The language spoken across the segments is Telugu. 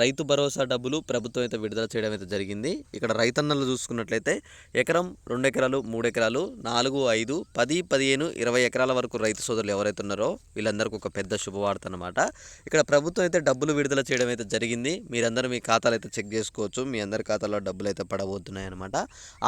రైతు భరోసా డబ్బులు ప్రభుత్వం అయితే విడుదల చేయడం అయితే జరిగింది. ఇక్కడ రైతన్నలు చూసుకున్నట్లయితే ఎకరం రెండు ఎకరాలు మూడు ఎకరాలు నాలుగు ఐదు పది పదిహేను ఇరవై ఎకరాల వరకు రైతు సోదరులు ఎవరైతే ఉన్నారో వీళ్ళందరికీ ఒక పెద్ద శుభవార్త అనమాట ఇక్కడ ప్రభుత్వం అయితే డబ్బులు విడుదల చేయడం అయితే జరిగింది. మీరందరూ మీ ఖాతాలు అయితే చెక్ చేసుకోవచ్చు. మీ అందరి ఖాతాలో డబ్బులు అయితే పడబోతున్నాయి అనమాట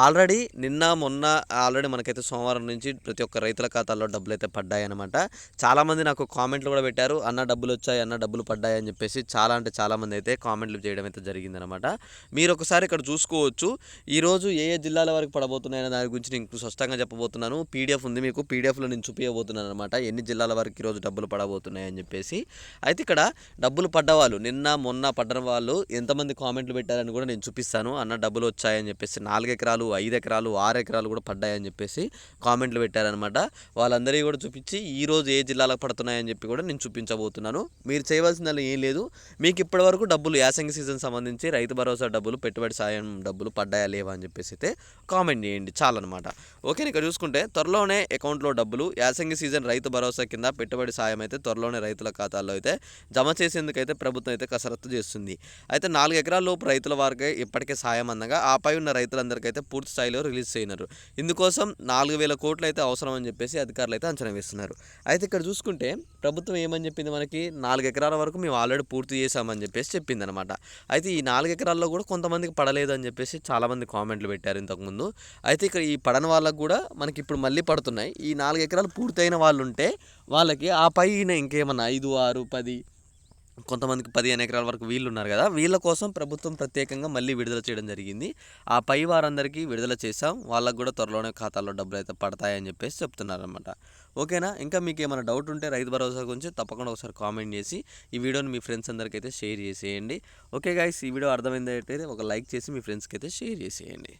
ఆల్రెడీ నిన్న మొన్న ఆల్రెడీ మనకైతే సోమవారం నుంచి ప్రతి ఒక్క రైతుల ఖాతాల్లో డబ్బులు అయితే పడ్డాయి అనమాట చాలామంది నాకు కామెంట్లు కూడా పెట్టారు. అన్న డబ్బులు వచ్చాయి అన్న డబ్బులు పడ్డాయి అని చెప్పేసి చాలా అంటే చాలామంది అయితే కామెంట్లు చేయడం అయితే జరిగిందనమాట మీరు ఒకసారి ఇక్కడ చూసుకోవచ్చు. ఈరోజు ఏ ఏ జిల్లాల వరకు పడబోతున్నాయనే దాని గురించి నేను స్పష్టంగా చెప్పబోతున్నాను. పీడిఎఫ్ ఉంది మీకు. పీడిఎఫ్లో నేను చూపించబోతున్నాను అనమాట ఎన్ని జిల్లాల వరకు ఈరోజు డబ్బులు పడబోతున్నాయని చెప్పేసి. అయితే ఇక్కడ డబ్బులు పడ్డవాళ్ళు నిన్న మొన్న పడ్డ వాళ్ళు ఎంతమంది కామెంట్లు పెట్టారని కూడా నేను చూపిస్తాను. అన్న డబ్బులు వచ్చాయని చెప్పేసి నాలుగు ఎకరాలు ఐదు ఎకరాలు ఆరు ఎకరాలు కూడా పడ్డాయని చెప్పేసి కామెంట్లు పెట్టారనమాట వాళ్ళందరికీ కూడా చూపించి ఈ రోజు ఏ జిల్లాలకు పడుతున్నాయని చెప్పి కూడా నేను చూపించబోతున్నాను. మీరు చేయవలసిందల్లా ఏం లేదు. మీకు ఇప్పటివరకు డబ్బులు డబ్బులు యాసంగి సీజన్ సంబంధించి రైతు భరోసా డబ్బులు పెట్టుబడి సాయం డబ్బులు పడ్డాయా లేవా అని చెప్పేసి అయితే కామెంట్ చేయండి. చాలన్నమాట. ఓకే ఇక్కడ చూసుకుంటే త్వరలోనే అకౌంట్లో డబ్బులు యాసంగి సీజన్ రైతు భరోసా కింద పెట్టుబడి సాయం అయితే త్వరలోనే రైతుల ఖాతాల్లో అయితే జమ చేసేందుకైతే ప్రభుత్వం అయితే కసరత్తు చేస్తుంది. అయితే నాలుగు ఎకరాల లోపు రైతుల వారికి ఇప్పటికే సాయం అందగా ఆపై ఉన్న రైతులందరికీ అయితే పూర్తి స్థాయిలో రిలీజ్ చేయనున్నారు. ఇందుకోసం నాలుగు వేల కోట్లు అయితే అవసరం అని చెప్పేసి అధికారులు అయితే అంచనా వేస్తున్నారు. అయితే ఇక్కడ చూసుకుంటే ప్రభుత్వం ఏమని చెప్పింది మనకి? నాలుగు ఎకరాల వరకు మేము ఆల్రెడీ పూర్తి చేశామని చెప్పేసి చెప్పింది. అనమాట అయితే ఈ నాలుగు ఎకరాల్లో కూడా కొంతమందికి పడలేదు అని చెప్పేసి చాలామంది కామెంట్లు పెట్టారు ఇంతకుముందు. అయితే ఇక్కడ ఈ పడని వాళ్ళకు కూడా మనకి ఇప్పుడు మళ్ళీ పడుతున్నాయి. ఈ నాలుగు ఎకరాలు పూర్తయిన వాళ్ళు ఉంటే వాళ్ళకి ఆ పైన ఇంకేమన్నా ఐదు ఆరు పది కొంతమందికి పదిహేను ఎకరాల వరకు వీళ్ళు ఉన్నారు కదా వీళ్ళ కోసం ప్రభుత్వం ప్రత్యేకంగా మళ్ళీ విడుదల చేయడం జరిగింది. ఆ పై వారందరికీ విడుదల చేసాం వాళ్ళకు కూడా త్వరలోనే ఖాతాలో డబ్బులు అయితే పడతాయని చెప్పేసి చెప్తున్నారనమాట ఓకేనా? ఇంకా మీకు ఏమైనా డౌట్ ఉంటే రైతు భరోసా గురించి తప్పకుండా ఒకసారి కామెంట్ చేసి ఈ వీడియోని మీ ఫ్రెండ్స్ అందరికీ అయితే షేర్ చేసేయండి. ఓకే గాయస్ ఈ వీడియో అర్థమైంది అయితే ఒక లైక్ చేసి మీ ఫ్రెండ్స్కి అయితే షేర్ చేసేయండి.